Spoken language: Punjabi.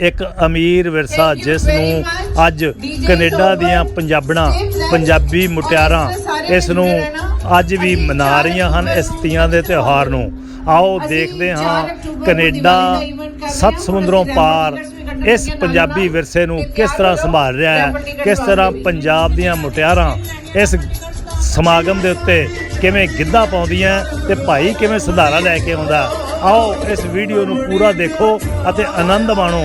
ਇੱਕ ਅਮੀਰ ਵਿਰਸਾ ਜਿਸ ਨੂੰ ਅੱਜ ਕੈਨੇਡਾ ਦੀਆਂ ਪੰਜਾਬਣਾਂ ਪੰਜਾਬੀ ਮੁਟਿਆਰਾਂ ਇਸ ਨੂੰ ਅੱਜ ਵੀ ਮਨਾ ਰਹੀਆਂ ਹਨ ਇਸ ਤੀਆਂ ਦੇ ਤਿਉਹਾਰ ਨੂੰ। ਆਓ ਦੇਖਦੇ ਹਾਂ ਕੈਨੇਡਾ ਸੱਤ ਸਮੁੰਦਰੋਂ ਪਾਰ ਇਸ ਪੰਜਾਬੀ ਵਿਰਸੇ ਨੂੰ ਕਿਸ ਤਰ੍ਹਾਂ ਸੰਭਾਲ ਰਿਹਾ ਹੈ ਕਿਸ ਤਰ੍ਹਾਂ ਪੰਜਾਬ ਦੀਆਂ ਮੁਟਿਆਰਾਂ ਇਸ ਸਮਾਗਮ ਦੇ ਉੱਤੇ ਕਿਵੇਂ ਗਿੱਧਾ ਪਾਉਂਦੀਆਂ ਤੇ ਭਾਈ ਕਿਵੇਂ ਸੰਧਾਰਾ ਲੈ ਕੇ ਆਉਂਦਾ। ਆਓ ਇਸ ਵੀਡੀਓ ਨੂੰ ਪੂਰਾ ਦੇਖੋ ਅਤੇ ਆਨੰਦ ਮਾਣੋ।